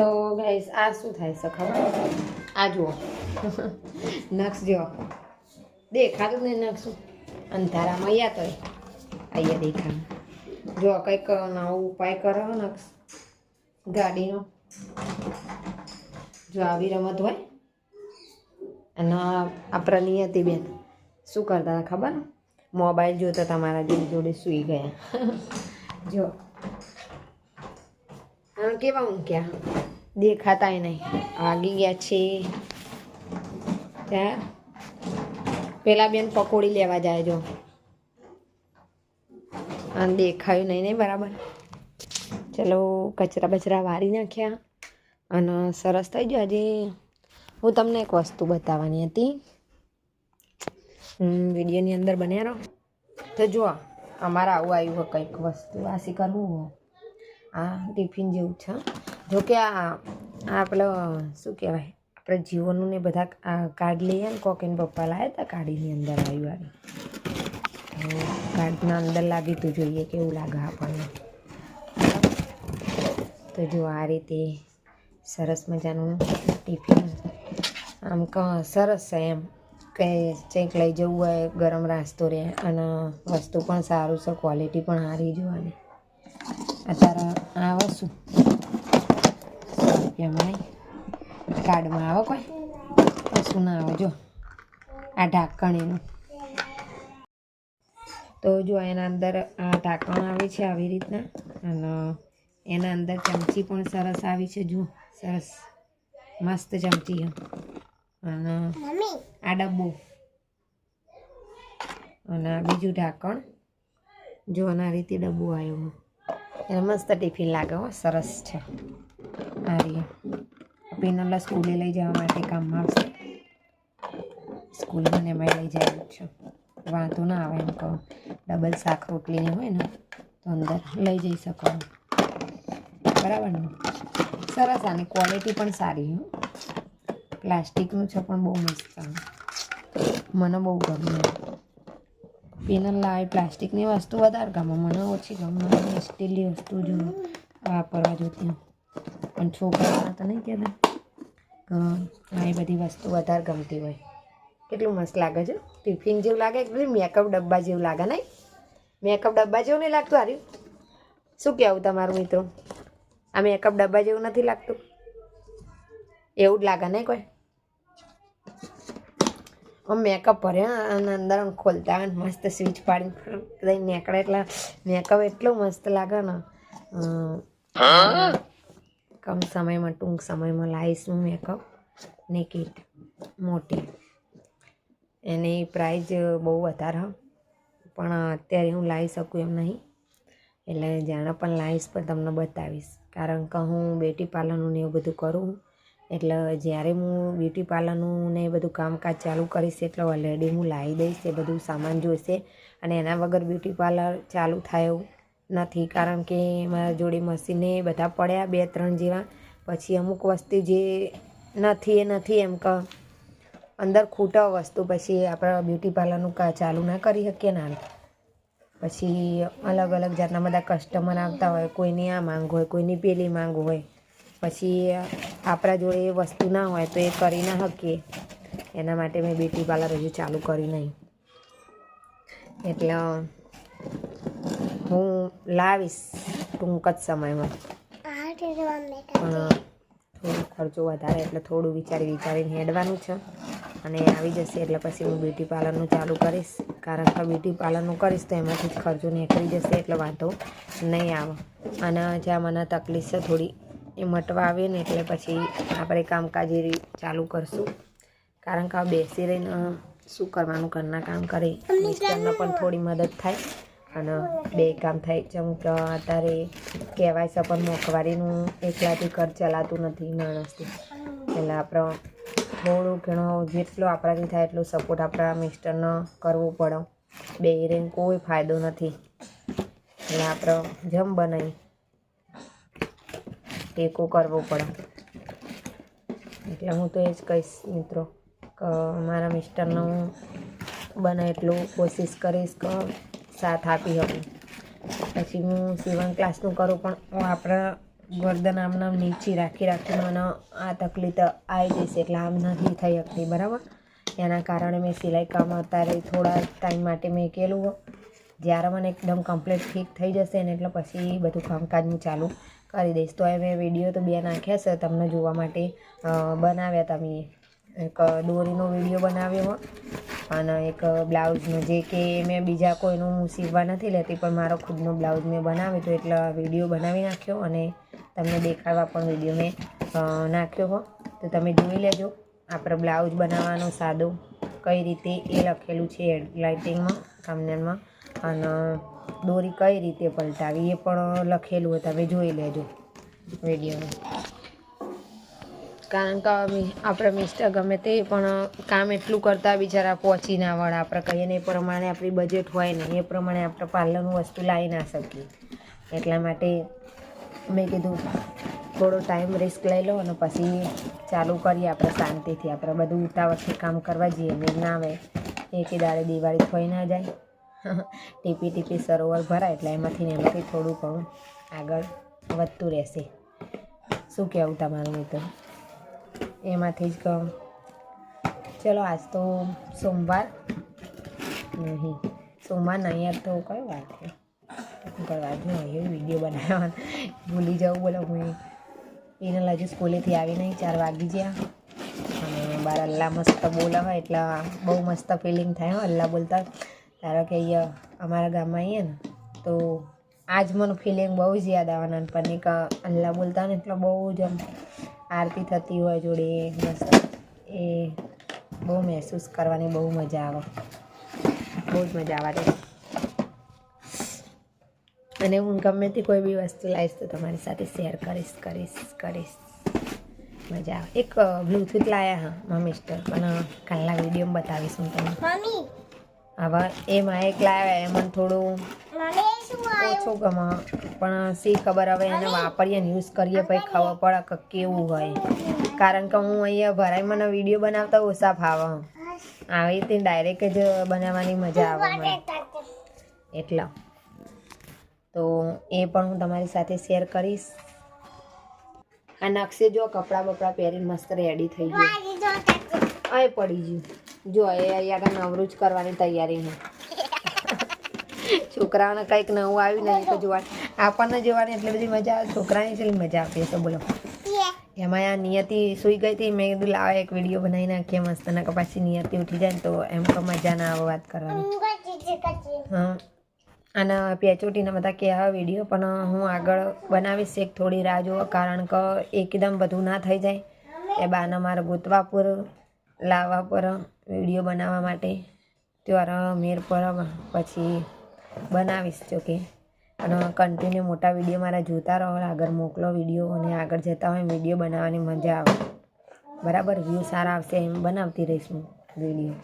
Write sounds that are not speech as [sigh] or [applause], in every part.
તો ગાઈસ આ શું થાય છે ખબર? આ જુઓ. નક્ષ જો. દેખાતું નહીં નક્ષું અંધારામાં યા તો અહીંયા દેખા જો કંઈક નવો ઉપાય કરો નક્ષ ગાડીનો. જો આવી રમત હોય. અને આપણા નિયતિ બેન. શું કરતા હતા ખબર? મોબાઈલ જોતા તમારા જોડે જોડે સૂઈ ગયા. જો. કેવા ઊંઘ્યા? દેખાતાય નહીં. વાગી ગયા છે. ત્યાં પેલા બેન પકોડી લેવા જાય જો. અને દેખાયું નહીં નહીં, બરાબર. ચલો, કચરા બચરા વારી નાખ્યા. અને સરસ થઈ ગયો આજે. હું તમને એક વસ્તુ બતાવવાની હતી. વિડીયોની અંદર બન્યા રહો. તો જુઓ, અમારે આવું આવ્યું હોય કંઈક વસ્તુ. વાસી કરવું? હોય આ ટિફિન જેવું છે. જો કે આ આપણે શું કહેવાય આપણે જીવનનું ને બધા કાર્ડ લઈએ ને કોકીન પપ્પા લાવ્યા હતા કાઢીની અંદર આવ્યું આવી કાર્ડના અંદર લાગી તું જોઈએ કેવું લાગે આપણને. તો જો આ રીતે સરસ મજાનું ટિફિન આમ ક, સરસ છે એમ. કે કંઈક લઈ જવું હોય, ગરમ રાસ્તો રહે, અને વસ્તુ પણ સારું છે ક્વોલિટી પણ સારી જોવાની. અત્યારે આવે શું સો રૂપિયામાં નહીં કાર્ડમાં આવે કોઈ? કશું ના આવે જો. આ ઢાંકણ એનું તો જો એના અંદર આ ઢાંકણ આવે છે આવી રીતના. અને એના અંદર ચમચી પણ સરસ આવી છે જુઓ. સરસ. મસ્ત ચમચી અને આ ડબ્બો. અને બીજું ઢાંકણ. જો આના રીતે ડબ્બો આવ્યો. એને મસ્ત ટિફિન લાગે હો સરસ છે. આ રીતે પીનોલા સ્કૂલે લઈ જવા માટે કામમાં આવશે. સ્કૂલમાં ને મેં લઈ જાય છું. વાંધો ના આવે એમ કહું. ડબલ શાક રોટલીની હોય ને, તો અંદર લઈ જઈ શકો. બરાબર ને? સરસ, આની ક્વોલિટી પણ સારી હો. પ્લાસ્ટિકનું છે પણ બહુ મસ્ત. મને બહુ ગમે. પીનલ લાવે પ્લાસ્ટિકની વસ્તુ વધારે ગમે. મને ઓછી ગમે. મને સ્ટીલની વસ્તુ જો વાપરવા જોતી પણ છોકરાઓ તો નહીં કહેતા કે બધી વસ્તુ વધારે ગમતી હોય. કેટલું મસ્ત લાગે છે. ટિફિન જેવું લાગે એકદમ મેકઅપ ડબ્બા જેવું લાગે નહીં? મેકઅપ ડબ્બા જેવું નહીં લાગતું હાર્યું શું કહેવું તમારું મિત્રો? આ મેકઅપ ડબ્બા જેવું નથી લાગતું? એવું જ લાગે નહીં કોઈ? આમ મેકઅપ ભર્યા અને અંદર ખોલતા હોય ને મસ્ત સ્વિચ પાડીને નીકળે એટલે મેકઅપ એટલો મસ્ત લાગે ને કમ સમયમાં ટૂંક સમયમાં લાવીશ હું મેકઅપ ને કીટ મોટી. એની પ્રાઇઝ બહુ વધારે. પણ અત્યારે હું લાવી શકું એમ નહીં. એટલે જાણે પણ લાવીશ પણ તમને બતાવીશ. કારણ કે હું બ્યુટી પાર્લરનું ને એવું બધું કરું. એટલે જ્યારે હું બ્યુટી પાર્લરનું ને એ બધું કામકાજ ચાલુ કરીશ, એટલે ઓલરેડી હું લાવી દઈશ એ બધું સામાન જોઈશે અને એના વગર બ્યુટી પાર્લર ચાલુ થાય એવું નથી, કારણ કે મારા જોડે મશીને બધા પડ્યા બે ત્રણ જેવા. પછી અમુક વસ્તુ જે નથી એ નથી એમ કે, અંદર ખૂટા વસ્તુ પછી આપણા બ્યુટી પાર્લરનું કા ચાલુ ના કરી શકીએ ને પછી અલગ અલગ જાતના બધા કસ્ટમર આવતા હોય, કોઈની આ માંગ હોય, કોઈની પેલી માંગ હોય. પછી આપણા જોડે એ વસ્તુ ના હોય તો એ કરી ના શકીએ. એના માટે મેં બ્યુટી પાર્લર હજુ ચાલુ કર્યું નહીં. એટલે હું લાવીશ ટૂંક જ સમયમાં. પણ થોડો ખર્ચો વધારે એટલે થોડું વિચારી વિચારીને હેડવાનું છે. અને આવી જશે એટલે પછી હું બ્યુટી પાર્લરનું ચાલુ કરીશ. કારણ કે બ્યુટી પાર્લરનું કરીશ તો એમાંથી જ ખર્ચો નીકળી જશે એટલે વાંધો નહીં આવે. અને જ્યાં મને તકલીફ છે થોડી એ મટવા આવે ને એટલે પછી આપણે કામકાજ એ ચાલુ કરશું. કારણ કે આ બેસી રહીને શું કરવાનું ઘરના કામ કરે મિસ્ટરને પણ થોડી મદદ થાય. અને બે કામ થાય જેમ કે અત્યારે કહેવાય છે, પણ મોંઘવારીનું એકલાથી ઘર ચલાતું નથી માણસથી. એટલે આપણે થોડું ઘણું જેટલો આપણાથી થાય એટલો સપોર્ટ આપણા મિસ્ટરને કરવો પડે. બે રેન કોઈ ફાયદો નથી. એટલે આપણે જેમ બનાવી ટેકો કરવો પડે. એટલે હું તો એ જ કહીશ મિત્રો, કે મારા મિસ્ટરને હું બને એટલું કોશિશ કરીશ કે સાથ આપી શકું પછી હું સીવણ ક્લાસનું કરું, પણ હું આપણા ગરદન આમ નામ નીચી રાખી રાખીને મને આ તકલીફ આવી જશે એટલે આમ નથી થઈ શકતી, બરાબર? એના કારણે મેં સિલાઈ કામ અત્યારે થોડા ટાઈમ માટે મેં કેલું જ્યારે મને એકદમ કમ્પ્લીટ ઠીક થઈ જશે ને, એટલે પછી બધું કામકાજ હું ચાલુ કરી દઈશ. તો એ મેં વીડિયો તો બે નાખ્યા છે, તમને જોવા માટે બનાવ્યા હતા મેં એક દોરીનો વીડિયો બનાવ્યો અને એક બ્લાઉઝનો જે કે મેં બીજા કોઈનું હું સીવવા નથી લેતી, પણ મારો ખુદનો બ્લાઉઝ મેં બનાવ્યો તો એટલે વીડિયો બનાવી નાખ્યો અને તમને દેખાડવા પણ વીડિયો મેં નાખ્યો હો. તો તમે જોઈ લેજો આપણે બ્લાઉઝ બનાવવાનો સાદો કઈ રીતે એ લખેલું છે લાઇટિંગમાં thumbnailમાં, અને દોરી કઈ રીતે પલટાવી એ પણ લખેલું હોય તમે જોઈ લેજો વિડીયોમાં. કારણ કે આપણે મિસ્ટર ગમે તે પણ કામ એટલું કરતા બિચારા પહોંચી ના વળે આપણે કહીએ ને એ પ્રમાણે આપણી બજેટ હોય ને એ પ્રમાણે આપણે પાર્લરનું વસ્તુ લાવી ના શકીએ. એટલા માટે મેં કીધું, થોડો ટાઈમ રિસ્ક લઈ લો અને પછી ચાલુ કરીએ આપણે શાંતિથી. આપણે બધું ઉતાવળથી કામ કરવા જઈએ ને ના આવે. એકે દાડે દિવાળી થઈ ના જાય. [laughs] ટીપી ટીપી સરોવર ભરાય એટલે એમાંથી ને એમાંથી થોડું ઘણું આગળ વધતું રહેશે. શું કહેવું તમારું મિત્ર? એમાંથી જ કહું ચલો, આજ તો સોમવાર. નહીં સોમવાર નહીં તો કયો વાર છે કરવા જો એ વીડિયો બનાવવાનો ભૂલી જાઉં, બોલો હું. એને હજુ સ્કૂલેથી આવી નહીં ચાર વાગી ગયા. અને બાર અલ્લા મસ્ત બોલાવે, એટલે બહુ મસ્ત ફિલિંગ થાય હો, અલ્લા બોલતા. ધારો કે અહીંયા અમારા ગામમાં આવીએ ને, તો આજ મને ફિલિંગ બહુ જ યાદ આવે નાનપણની કે અલ્લા બોલતા ને, એટલે બહુ જ આરતી થતી હોય જોડે બસ એ બહુ મહેસૂસ કરવાની બહુ મજા આવે. બહુ જ મજા આવે અને હું ગમે તે કોઈ બી વસ્તુ લાવીશ તો તમારી સાથે શેર કરીશ કરીશ કરીશ. મજા આવે. એક બ્લૂટૂથ લાયા હા મારા મિસ્ટર પણ કાલના વિડીયોમાં બતાવીશ હું તમને. મમ્મી એમાં એ માઇક લાવ્યા એ મને થોડું ઓછું ગમે પણ શી ખબર હવે એને વાપરીએ ને યુઝ કરીએ પછી ખબર પડે કે કેવું હોય. કારણ કે હું અહીંયા ભરાઈ મને વીડિયો બનાવતા ઓછા ફાવે આવી રીતે ડાયરેક્ટ જ બનાવવાની મજા આવે મને. એટલા. તો એ પણ હું તમારી સાથે શેર કરીશ. આ નકશે જો કપડાં બપડા પહેરીને મસ્ત રેડી થઈ ગયું. અહીં પડી ગયું. જો, એ અહીંયા આગળ નવરું જ કરવાની તૈયારીમાં છોકરાઓને કંઈક નવું આવ્યું નહીં તો જોવા આપણને જોવાની એટલી બધી મજા આવે, છોકરાની એટલી મજા આપીએ તો બોલો. એમાં આ નિયતિ સૂઈ ગઈ હતી, મેં કીધું, લાવે એક વીડિયો બનાવી નાખીએ મસ્ત, ને કે પાછી નિયતિ ઉઠી જાય ને તો એમ તો મજા ના આવે વાત કરવાની. હા. અને પેચોટીને બધા કે કહેવા વીડિયો પણ હું આગળ બનાવીશ એક થોડી રાહ જુઓ કારણ કે એકદમ બધું ના થઈ જાય. એ બાને મારે ગોતવા પર લાવવા પર વીડિયો બનાવવા માટે ત્યારે મેર પર પછી બનાવીશ જોકે અને કન્ટિન્યુ મોટા વીડિયો મારા જોતા રહો, આગળ મોકલો વીડિયો અને આગળ જતા હોય વીડિયો બનાવવાની મજા આવે. બરાબર? વ્યૂ સારા આવશે એમ બનાવતી રહીશ હું વીડિયો.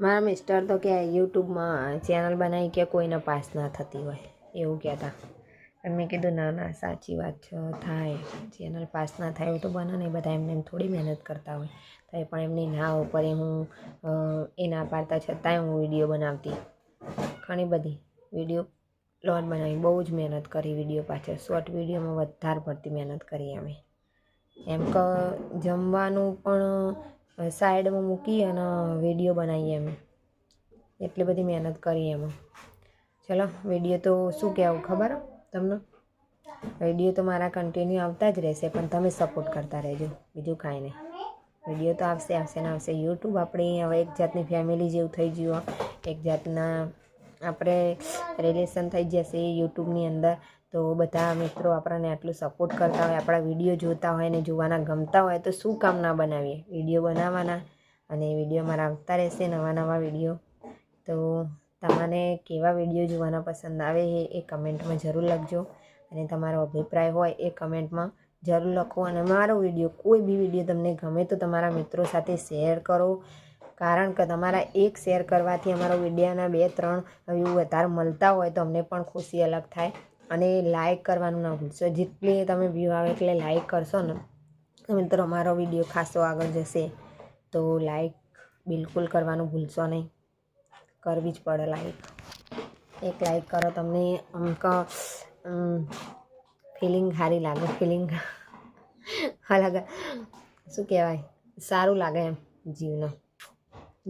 મારા મિસ્ટર તો કે યુટ્યુબમાં ચેનલ બનાવી કે કોઈને પાસ ના થતી હોય, એવું કહેતા. પણ મેં કીધું, ના ના, સાચી વાત છે, થાય. ચેનલ પાસ ના થાય એવું તો બને નહીં, બધા એમને એમ થોડી મહેનત કરતા હોય. તો એ પણ એમની ના ઉપર હું એ ના પાડતા છતાંય હું વીડિયો બનાવતી. ઘણી બધી વીડિયો લોન બનાવી, બહુ જ મહેનત કરી વીડિયો પાછળ. શોર્ટ વિડીયોમાં વધારે પડતી મહેનત કરી અમે. એમ કે, જમવાનું પણ સાઈડમાં મૂકી અને વીડિયો બનાવીએ અમે. એટલી બધી મહેનત કરી એમાં. ચલો, વીડિયો તો શું કહેવું, ખબર? તમને? વીડિયો તો મારા કન્ટિન્યુ આવતા જ રહેશે, પણ તમે સપોર્ટ કરતા રહેજો. બીજું કાંઈ નહીં. વીડિયો તો આવશે આવશે ને આવશે. યુટ્યુબ આપણી હવે એક જાતની ફેમિલી જેવું થઈ ગયું એક જાતના આપણે રિલેશન થઈ જશે યુટ્યુબની અંદર. તો બધા મિત્રો આપણને આટલું સપોર્ટ કરતા હોય, આપણા વીડિયો જોતા હોય ને જોવાના, ગમતા હોય, તો શું કામ ના બનાવીએ? વીડિયો બનાવવાના અને વીડિયો મારા આવતા રહેશે નવા નવા વીડિયો તો તમને કેવા વીડિયો જોવાના પસંદ આવે એ એ કમેન્ટમાં જરૂર લખજો. અને તમારો અભિપ્રાય હોય એ કમેન્ટમાં જરૂર લખો. અને મારો વીડિયો, કોઈ બી વીડિયો તમને ગમે તો તમારા મિત્રો સાથે શેર કરો. કારણ કે તમારા એક શેર કરવાથી અમારો વિડીયોના બે, ત્રણ વ્યૂ વધારે મળતા હોય તો અમને પણ ખુશી અલગ થાય. અને લાઈક કરવાનું ના ભૂલશો. જેટલી તમે વ્યૂ આવે એટલે લાઇક કરશો ને મિત્રો અમારો વીડિયો ખાસો આગળ જશે. તો લાઇક બિલકુલ કરવાનું ભૂલશો નહીં. કરવી જ પડે લાઈક એક લાઈક કરો તમને અમુક ફિલિંગ સારી લાગે ફિલિંગ અલગ શું કહેવાય? સારું લાગે એમ જીવનો.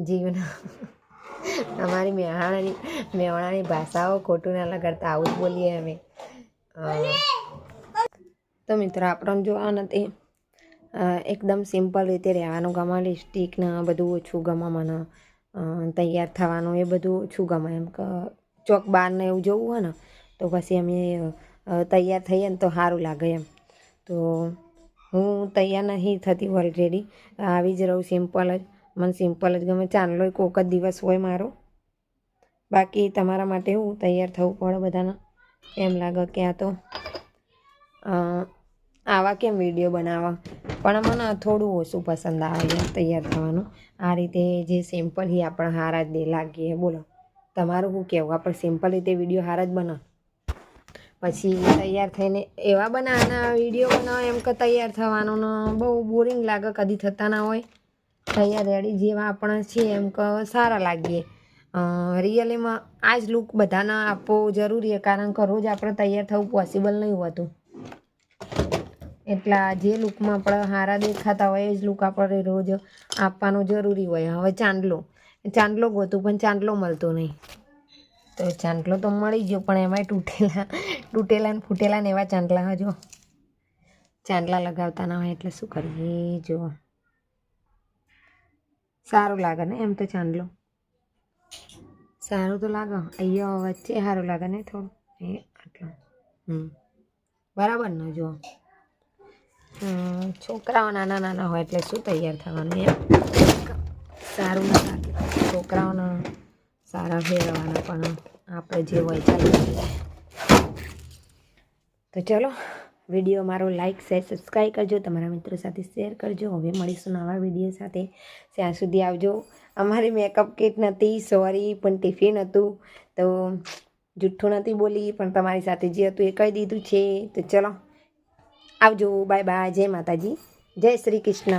જીવનો. અમારી મેહાણાની મેવાણાની ભાષાઓ ખોટું ના લગાડતા આવું જ બોલીએ અમે. તો મિત્રો આપણને જોવા અ, એકદમ સિમ્પલ રીતે રહેવાનું ગમે લિપસ્ટિક બધું ઓછું ગમે મને. તૈયાર થવાનું એ બધું ઓછું ગમે એમ. કે, ચોક બારને એવું જવું હોય ને, તો પછી અમે તૈયાર થઈએ ને તો સારું લાગે એમ. તો હું તૈયાર નહીં થતી ઓલરેડી આવી જ રહું સિમ્પલ જ. મને સિમ્પલ જ ગમે. ચાંદલો કોક જ દિવસ હોય મારો. બાકી તમારા માટે હું તૈયાર થવું પડે બધાને. એમ લાગે કે આ તો આવા કેમ વીડિયો બનાવવા? પણ મને થોડું ઓછું પસંદ આવે તૈયાર થવાનું. આ રીતે જે સિમ્પલ હી આપણે હારા જ લાગીએ બોલો, તમારું શું કહેવું આપણે સિમ્પલ રીતે વીડિયો હારા જ બનાવ. પછી તૈયાર થઈને એવા બનાવવાના વીડિયો બનાવો એમ કે તૈયાર થવાનું ને, બહુ બોરિંગ લાગે, કદી થતા ના હોય. તૈયાર રેડી જેવા આપણે છીએ એમ કે સારા લાગીએ. રિયલીમાં આ જ લુક બધાને આપવો જરૂરી છે કારણ કે રોજ આપણે તૈયાર થવું પોસિબલ નહીં હોતું. એટલા જે લુકમાં આપણે સારા દેખાતા હોય, એ જ લુક આપણે રોજ આપવાનો જરૂરી હોય. હવે ચાંદલો. ચાંદલો ગોતું, પણ ચાંદલો મળતો નહીં. તો ચાંદલો તો મળી ગયો, પણ એમાંય તૂટેલા તૂટેલા ને ફૂટેલા ને એવા ચાંદલા હજો ચાંદલા લગાવતા ના હોય એટલે શું કરીએ? જુઓ સારું લાગે ને એમ તો ચાંદલો. સારું તો લાગે. અહીંયા વચ્ચે સારું લાગે ને થોડું. એ આટલું. હમ. બરાબર ને જુઓ છોકરાઓ નાના નાના હોય એટલે શું તૈયાર થવાનું એમ? સારું લાગે. છોકરાઓને સારા ફેરવાના પણ આપણે જે હોય ચાલી તો ચલો, વીડિયો મારો લાઈક શેર સબસ્ક્રાઈબ કરજો. તમારા મિત્રો સાથે શેર કરજો. હવે મળીશું નવા વીડિયો સાથે. ત્યાં સુધી આવજો. અમારી મેકઅપ કીટ નથી સોરી પણ ટિફિન હતું. તો જુઠ્ઠું નથી બોલી, પણ તમારી સાથે જે હતું એ કહી દીધું છે. તો ચલો. આવજો બાય બાય જય માતાજી જય શ્રી કૃષ્ણ.